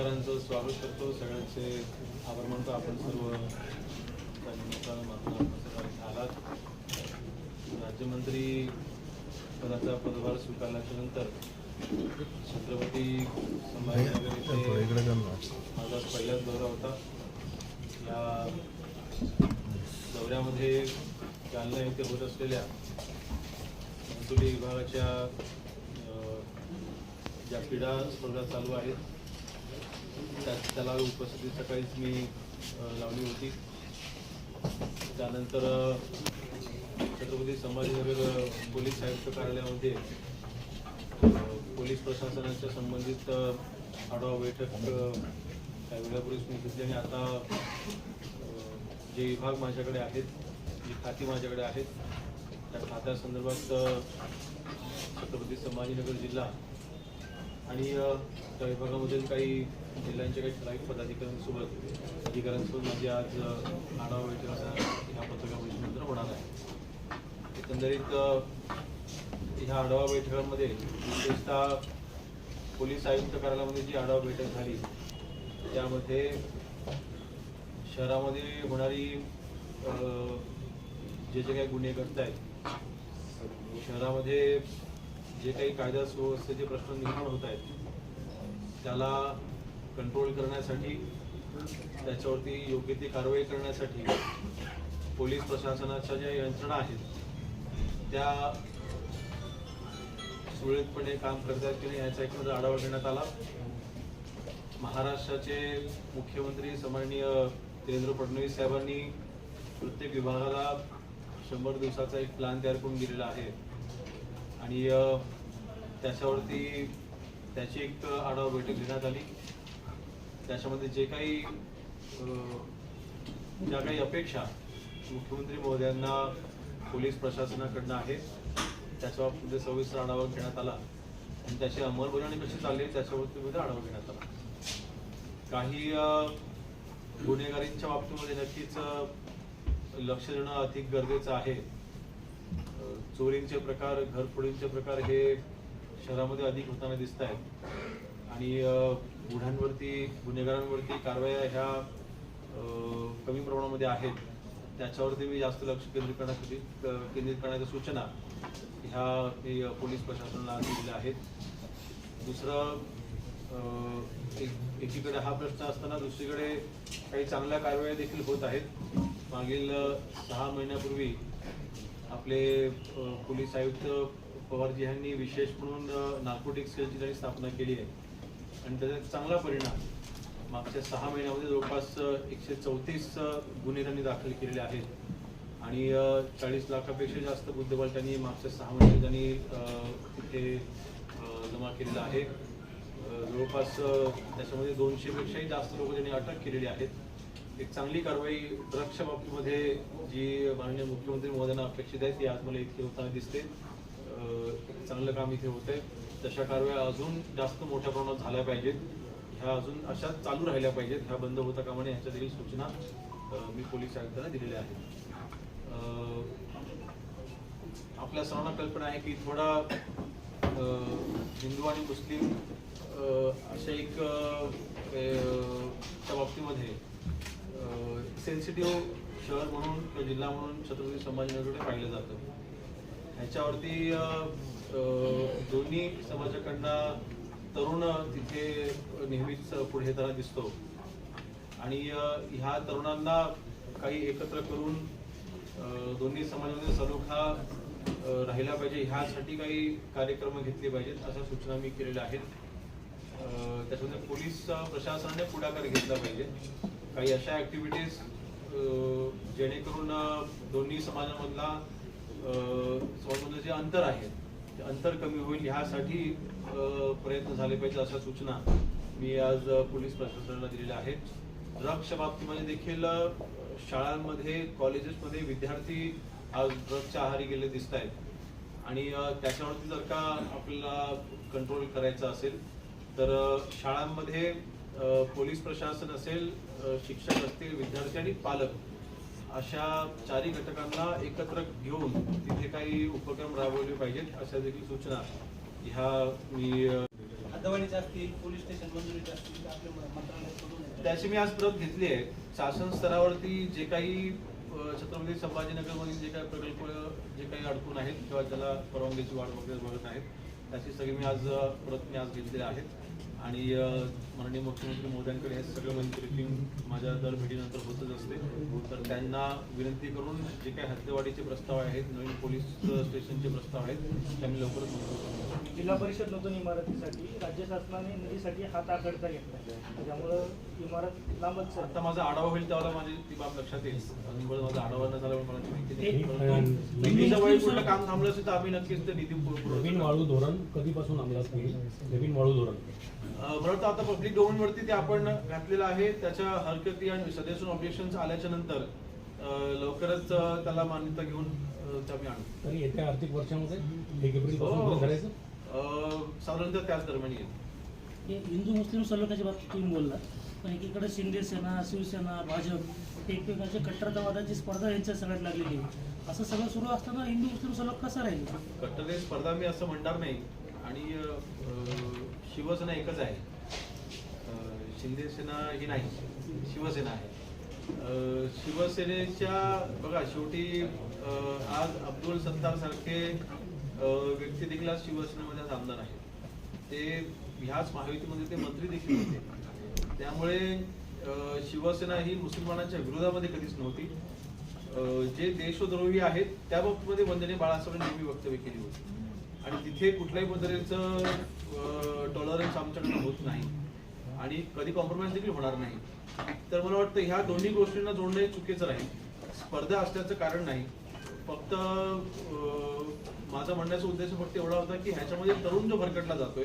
पत्रकारांचं स्वागत करतो. सगळ्यांचे आभार मानतो. आपण सर्व आलात राज्यमंत्री पदाचा पदभार स्वीकारल्याच्या नंतर छत्रपती संभाजीनगर इथे माझा पहिलाच दौरा होता. या दौऱ्यामध्ये जालना येथे होत असलेल्या महसुली विभागाच्या ज्या क्रीडा स्पर्धा चालू आहेत त्याला उपस्थिती सकाळीच मी लावली होती. त्यानंतर छत्रपती संभाजीनगर पोलीस आयुक्त कार्यालयामध्ये पोलीस प्रशासनाच्या संबंधित आढावा बैठक काही वेळापूर्वीच मी घेतली आणि आता जे विभाग माझ्याकडे आहेत जी खाती माझ्याकडे आहेत त्या खात्यासंदर्भात छत्रपती संभाजीनगर जिल्हा आणि त्या विभागामधील काही जिल्ह्यांचे काही ठराविक पदाधिकाऱ्यांसोबत अधिकाऱ्यांसोबत माझी म्हणजे आज आढावा बैठक आता ह्या पत्रकार परिषदेनंतर होणार आहे. एकंदरीत ह्या आढावा बैठकांमध्ये विशेषतः पोलीस आयुक्त कार्यालयामध्ये जी आढावा बैठक झाली त्यामध्ये शहरामध्ये होणारी जे जे काही गुन्हे घडत आहेत शहरामध्ये जे काही कायदा सुव्यवस्थेचे प्रश्न निर्माण होत आहेत त्याला कंट्रोल करण्यासाठी त्याच्यावरती योग्य ती कारवाई करण्यासाठी पोलीस प्रशासनाच्या ज्या यंत्रणा आहेत त्या सुरळीतपणे काम करतात की नाही याचा एकंदर आढावा घेण्यात आला. महाराष्ट्राचे मुख्यमंत्री सन्माननीय देवेंद्र फडणवीस साहेबांनी प्रत्येक विभागाला शंभर दिवसाचा एक प्लॅन तयार करून दिलेला आहे. आणि त्याच्यावरती त्याची एक आढावा बैठक घेण्यात आली. त्याच्यामध्ये जे काही ज्या काही अपेक्षा मुख्यमंत्री महोदयांना पोलीस प्रशासनाकडनं आहे त्याच्या सविस्तर आढावा घेण्यात आला. आणि त्याची अंमलबजावणी कशी चालली त्याच्यावरती सुद्धा आढावा घेण्यात आला. काही गुन्हेगारींच्या बाबतीमध्ये नक्कीच लक्ष देणं अधिक गरजेचं आहे. चोरींचे प्रकार घरफोडींचे प्रकार हे शहरामध्ये अधिक होताना दिसत आहेत आणि अ, गुन्ह्यांवरती गुन्हेगारांवरती कारवाया ह्या कमी प्रमाणामध्ये आहेत. त्याच्यावरती मी जास्त लक्ष केंद्रित करण्यासाठी केंद्रित करण्याच्या सूचना ह्या मी पोलीस प्रशासनाला दिलेल्या आहेत. दुसरं एक एकीकडे हा प्रश्न असताना दुसरीकडे काही चांगल्या कारवाया देखील होत आहेत. मागील सहा महिन्यापूर्वी आपले पोलीस आयुक्त पवारजी यांनी विशेष म्हणून नागपूर सेलची त्यांनी स्थापना केली आहे. आणि त्याचा एक चांगला परिणाम मागच्या सहा महिन्यामध्ये जवळपास एकशे चौतीस गुन्हे त्यांनी दाखल केलेले आहेत. आणि चाळीस लाखापेक्षा जास्त बुद्धिबळ त्यांनी मागच्या सहा महिन्यात त्यांनी तिथे जमा केलेला आहे. जवळपास त्याच्यामध्ये दोनशेपेक्षाही जास्त लोक त्यांनी अटक केलेली आहेत. एक चांगली कारवाई ड्रग्सच्या बाबतीमध्ये जी माननीय मुख्यमंत्री महोदयांना अपेक्षित आहे ती आज मला इथे होताना दिसते. चांगलं काम इथे होतंय. तशा कारवाया अजून जास्त मोठ्या प्रमाणात झाल्या पाहिजेत. ह्या अजून अशा चालू राहिल्या पाहिजेत. ह्या बंद होता कामा नये ह्याच्या देखील सूचना मी पोलीस आयुक्तांना दिलेल्या आहेत. आपल्या सर्वांना कल्पना आहे की थोडा हिंदू आणि मुस्लिम अशा एक त्या च्या बाबतीमध्ये सेन्सिटिव्ह शहर म्हणून किंवा जिल्हा म्हणून छत्रपती संभाजीनगरकडे पाहिलं जातं. ह्याच्यावरती दोन्ही समाजाकडनं तरुण तिथे नेहमीच पुढे येताना दिसतो. आणि ह्या तरुणांना काही एकत्र करून दोन्ही समाजामध्ये सलोखा हा राहिला पाहिजे. ह्यासाठी काही कार्यक्रम घेतले पाहिजेत अशा सूचना मी केलेल्या आहेत. त्याच्यामध्ये पोलीस प्रशासनाने पुढाकार घेतला पाहिजे. काही अशा ऍक्टिव्हिटीज जेणेकरून दोन्ही समाजामधला अ, समाजामधलं जे अंतर आहे ते अंतर कमी होईल ह्यासाठी प्रयत्न झाले पाहिजे अशा सूचना मी आज पोलीस प्रशासनाला दिलेल्या आहेत. ड्रग्सच्या बाबतीमध्ये देखील शाळांमध्ये कॉलेजेसमध्ये विद्यार्थी आज ड्रग्सच्या आहारी गेले दिसत आहेत. आणि त्याच्यावरती जर का आपल्याला कंट्रोल करायचं असेल तर शाळांमध्ये पोलीस प्रशासन असेल शिक्षक असतील विद्यार्थी आणि पालक अशा चारही घटकांना एकत्र घेऊन तिथे काही उपक्रम राबवले पाहिजेत अशा देखील सूचना ह्या मी पोलीस स्टेशन. त्याची मी आज प्रत घेतली आहे शासन स्तरावरती जे काही छत्रपती संभाजीनगरमधील जे काही प्रकल्प जे काही अडकून आहेत किंवा त्याला परवानगीची वाढ वगैरे बघत आहेत त्याची सगळी मी आज प्रत मी आज घेतलेल्या आहेत आणि माननीय मुख्यमंत्री मोदयांकडे हे सगळं म्हणजे ब्रिफिंग माझ्या दर भेटीनंतर होतच असते. तर त्यांना विनंती करून जे काही हद्दवाढीचे प्रस्ताव आहेत नवीन पोलीस स्टेशनचे प्रस्ताव आहेत ते आम्ही लवकरच मंजूर जिल्हा परिषद नूतन इमारतीसाठी राज्य शासनाने निधीसाठी हात आखडता घेतला त्याच्यामुळं इमारत लांबच आता. माझा आढावा होईल त्यावेळेला माझी ती बाब लक्षात येईल. माझा आढावा न झाल्यावर मला ती माहिती निधीच्या वेळी कुठलं काम थांबलं असेल तर आम्ही नक्कीच ते निधी. नवीन वाळू धोरण कधीपासून अंमलात येईल नवीन वाळू धोरण. मला वाटतं आता पब्लिक डोमेन वरती ते आपण घातलेलं आहे. त्याच्या हरकती आणि सजेशन ऑब्जेक्शन आल्याच्यानंतर लवकरच त्याला मान्यता घेऊन आम्ही आणू. तरी येत्या आर्थिक वर्षामध्ये? एक हो. करायचं? साधारणतः त्याच दरम्यान येईल. हे हिंदू मुस्लिम सलोख्याच्या बाबतीत तुम्ही बोलला पण एकीकडे शिंदे सेना शिवसेना भाजप एकमेकांच्या कट्टरतावादाची स्पर्धा यांच्या सगळ्यात लागलेली आहे असं सगळं सुरू असताना हिंदू मुस्लिम सलोख कसा राहील? कट्टर स्पर्धा मी असं म्हणणार नाही. आणि शिवसेना एकच आहे. शिंदेसेना ही नाही. शिवसेना आहे. शिवसेनेच्या बघा शेवटी आज अब्दुल सत्तार सारखे व्यक्ती देखील आज शिवसेनेमध्ये आज आमदार आहेत. ते ह्याच महायुतीमध्ये ते मंत्री देखील होते. त्यामुळे शिवसेना ही मुसलमानांच्या विरोधामध्ये कधीच नव्हती. जे देशद्रोही आहेत त्या बाबतीमध्ये वंदने बाळासाहेबांनी नेहमी वक्तव्य केली होती. आणि तिथे कुठल्याही पद्धतीचं टॉलरन्स आमच्याकडे होत नाही. आणि कधी कॉम्प्रोमाइज देखील होणार नाही. तर मला वाटतं ह्या दोन्ही गोष्टींना जोडणे चुकीचं राहील. स्पर्धा असल्याचं कारण नाही. फक्त माझा म्हणण्याचा उद्देश फक्त एवढा होता की ह्याच्यामध्ये तरुण जो भरकटला जातोय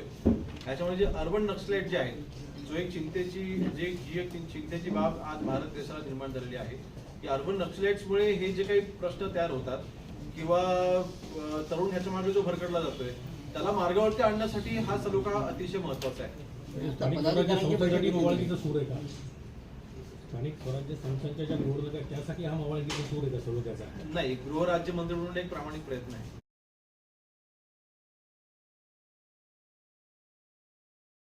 ह्याच्यामध्ये जे अर्बन नक्सलाइट जे आहेत जो एक चिंतेची जे जी एक चिंतेची बाब आज भारत देशाला निर्माण झालेली आहे की अर्बन नक्सलाइट्समुळे हे जे काही प्रश्न तयार होतात किंवा तरुण ह्याच्या मागे जो भरकटला जातोय त्याला मार्गावरती आणण्यासाठी हा सलोखा अतिशय महत्त्वाचा आहे. स्थानिक स्वराज्य संस्थांसाठी मवाळगीचा सूर आहे का? स्थानिक स्वराज्य संस्थांच्या ज्या निवडणुका त्यासाठी हा मवाळगीचा सूर आहे का नाही गृहराज्य मंत्री म्हणून एक प्रामाणिक प्रयत्न आहे.